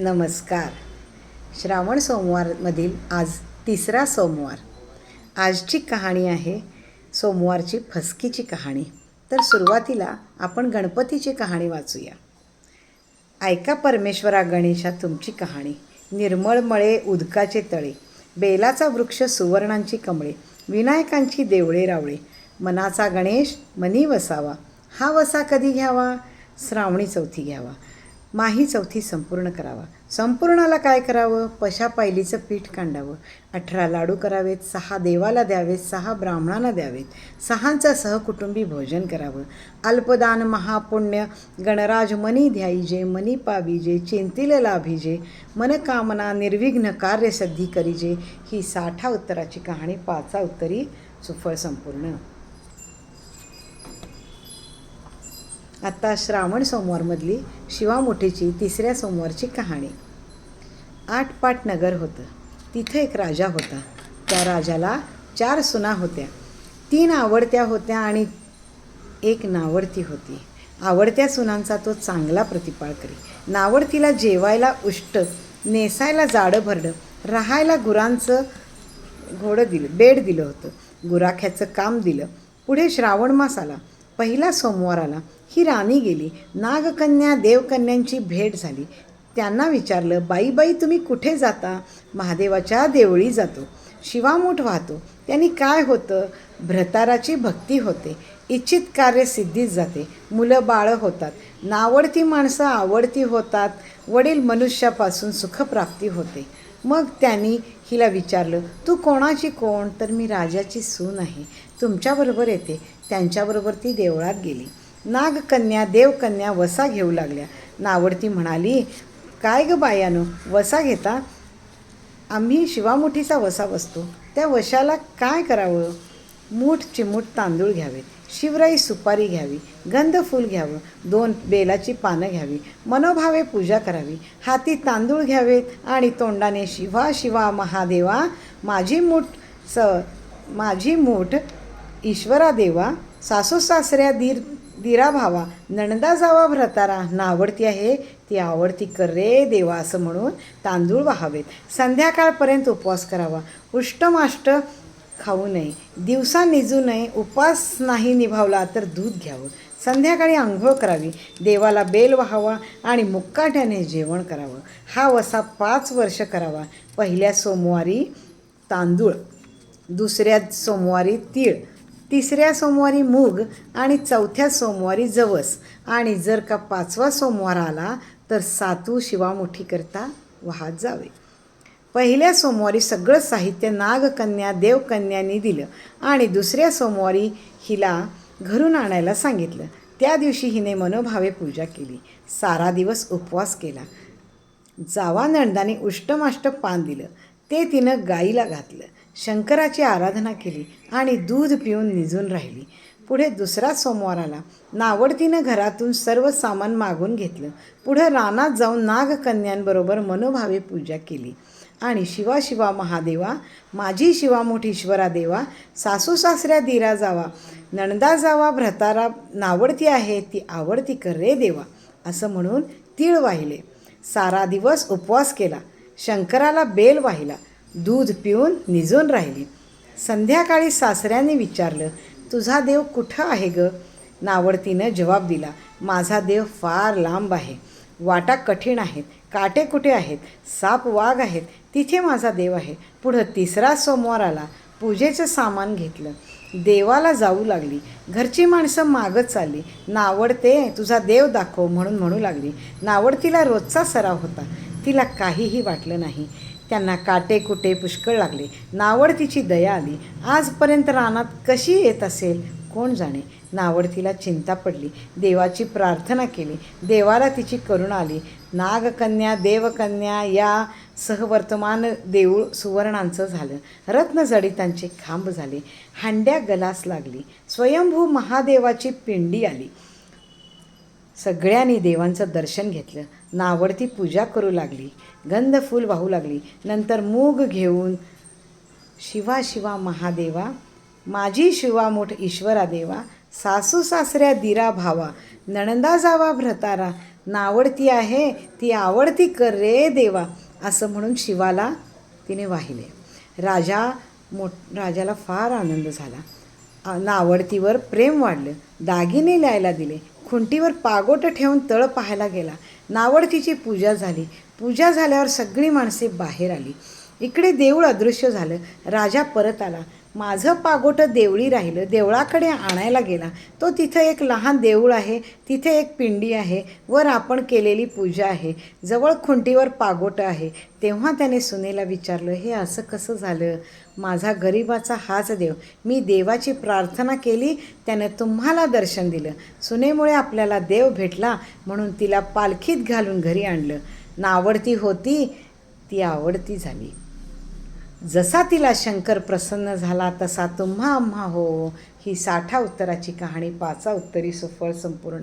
नमस्कार. श्रावण सोमवारमधील आज तिसरा सोमवार. आजची कहाणी आहे सोमवारची फसकीची कहाणी. तर सुरुवातीला आपण गणपतीची कहाणी वाचूया. ऐका परमेश्वरा गणेशा तुमची कहाणी. निर्मळ मळे उदकाचे तळे बेलाचा वृक्ष सुवर्णांची कमळे विनायकांची देवळे रावळे मनाचा गणेश मनी वसावा हा वसा कधी घ्यावा? श्रावणी चौथी घ्यावा. माही चौथी संपूर्ण करावा. संपूर्णाला काय करावं? पशा पायलीचं पीठ कांडावं. अठरा लाडू करावेत सहा देवाला द्यावेत सहा ब्राह्मणांना द्यावेत. सहांचा सहकुटुंबी भोजन करावं. अल्पदान महापुण्य गणराज मनी ध्याईजे मनी पाविजे चिंतील लाभिजे मनकामना निर्विघ्न कार्यसिद्धी करीजे. ही साठा उत्तराची कहाणी पाचा उत्तरी सुफळ संपूर्ण. आता श्रावण सोमवारमधली शिवामुठीची तिसऱ्या सोमवारची कहाणी. आठपाट नगर होतं. तिथं एक राजा होता. त्या राजाला चार सुना होत्या. तीन आवडत्या होत्या आणि एक नावडती होती. आवडत्या सुनांचा तो चांगला प्रतिपाळ करी. नावडतीला जेवायला उष्ट नेसायला जाडं भरडं राहायला गुरांचं घोडं दिलं बेड दिलं होतं. गुराख्याचं काम दिलं. पुढे श्रावण मास आला. पहिला सोमवार आला. ही राणी गेली. नागकन्या देवकन्यांची भेट झाली. त्यांना विचारलं बाई बाई तुम्ही कुठे जाता? महादेवाच्या देवळी जातो. शिवामूठ वाहतो. त्यांनी काय होतं? भ्रताराची भक्ती होते. इच्छित कार्य सिद्धीच जाते. मुलं बाळं होतात. नावडती माणसं आवडती होतात. वडील मनुष्यापासून सुखप्राप्ती होते. मग त्यांनी हिला विचारलं तू कोणाची कोण? तर मी राजाची सून आहे. तुमच्याबरोबर येते. त्यांच्याबरोबर ती देवळात गेली. नागकन्या देवकन्या वसा घेऊ लागल्या. नावडती म्हणाली काय ग बायानो वसा घेता? आम्ही शिवामुठीचा वसा बसतो. त्या वशाला काय करावं? मूठ चिमूट तांदूळ घ्यावेत शिवराई सुपारी घ्यावी. गंध फूल घ्यावं. दोन बेलाची पानं घ्यावी. मनोभावे पूजा करावी. हाती तांदूळ घ्यावेत आणि तोंडाने शिवा शिवा महादेवा माझी मूठ स माझी मूठ ईश्वरा देवा सासू सासऱ्या दीर दिरा भावा नणदा जावा भ्रतारा नावडती आहे ती आवडती कर रे देवा असं म्हणून तांदूळ वाहावेत. संध्याकाळपर्यंत उपवास करावा. उष्टमाष्ट खाऊ नये. दिवसा निजू नये. उपवास नाही निभावला तर दूध घ्यावं. संध्याकाळी आंघोळ करावी. देवाला बेल व्हावा आणि मुक्काट्याने जेवण करावं. हा वसा पाच वर्ष करावा. पहिल्या सोमवारी तांदूळ दुसऱ्या सोमवारी तीळ तिसऱ्या सोमवारी मूग आणि चौथ्या सोमवारी जवस. आणि जर का पाचवा सोमवार आला तर सातू शिवामुठीकरता वाहत जावे. पहिल्या सोमवारी सगळं साहित्य नागकन्या देवकन्यांनी दिलं. आणि दुसऱ्या सोमवारी हिला घरून आणायला सांगितलं. त्या दिवशी हिने मनोभावे पूजा केली. सारा दिवस उपवास केला. जावा नंदाने उष्टमाष्ट पान दिलं. ते तिनं गाईला घातलं. शंकराची आराधना केली आणि दूध पिऊन निजून राहिली. पुढे दुसरा सोमवार आला. नावडतीनं घरातून सर्व सामान मागून घेतलं. पुढं रानात जाऊन नागकन्यांबरोबर मनोभावे पूजा केली. आणि शिवा शिवा महादेवा माझी शिवा ईश्वरा देवा सासू सासऱ्या दिरा जावा नणदा जावा भ्रतारा नावडती आहे ती आवडती कर रे देवा असं म्हणून तीळ वाहिले. सारा दिवस उपवास केला. शंकराला बेल वाहिला. दूध पिऊन निजून राहिली. संध्याकाळी सासऱ्याने विचारलं तुझा देव कुठं आहे ग? नावडतीनं जवाब दिला माझा देव फार लांब आहे. वाटा कठीण आहेत काटे कुठे आहेत साप वाघ आहेत तिथे माझा देव आहे. पुढं तिसरा सोमवार आला पूजेचं सामान घेतलं. देवाला जाऊ लागली. घरची माणसं मागत चालली. नावडते तुझा देव दाखव म्हणून म्हणू लागली. नावडतीला रोजचा सराव होता. तिला काहीही वाटलं नाही. त्यांना काटे कुटे पुष्कळ लागले. नावडतीची दया आली. आजपर्यंत रानात कशी येत असेल? कोण जाणे? नावडतीला चिंता पडली. देवाची प्रार्थना केली. देवाला तिची करुणा आली. नागकन्या देवकन्या या सहवर्तमान देऊळ सुवर्णांचं झालं. रत्नजडितांचे खांब झाले. हांड्या गलास लागली. स्वयंभू महादेवाची पिंडी आली. सगळ्यांनी देवांचं दर्शन घेतलं. नावडती पूजा करू लागली गंध फूल वाहू लागली. नंतर मूग घेऊन शिवा शिवा महादेवा माझी शिवा मोठ ईश्वरा देवा सासू सासऱ्या दिरा भावा नणंदा जावा भ्रतारा नावडती आहे ती आवडती कर रे देवा असं म्हणून शिवाला तिने वाहिले. राजा मोठ राजाला फार आनंद झाला. नावडतीवर प्रेम वाढलं दागिने ल्यायला दिले खुंटीवर पागोट ठेवून तळ पाहायला गेला. नावडतीची पूजा झाली. पूजा झाल्यावर सगळी माणसे बाहेर आली. इकडे देऊळ अदृश्य झालं. राजा परत आला. माझं पागोटं देवळी राहिलं देवळाकडे आणायला गेला तो तिथं एक लहान देऊळ आहे तिथे एक पिंडी आहे वर आपण केलेली पूजा आहे जवळ खुंटीवर पागोटं आहे. तेव्हा त्याने सुनेला विचारलं हे असं कसं झालं? माझा गरिबाचा हाच देव. मी देवाची प्रार्थना केली त्यानं तुम्हाला दर्शन दिलं. सुनेमुळे आपल्याला देव भेटला म्हणून तिला पालखीत घालून घरी आणलं. नावडती होती ती आवडती झाली. जसा तिला शंकर प्रसन्न झाला तसा तुम्हा आम्हा हो. ही साठा उत्तराची कहाणी पाचा उत्तरी सुफळ संपूर्ण.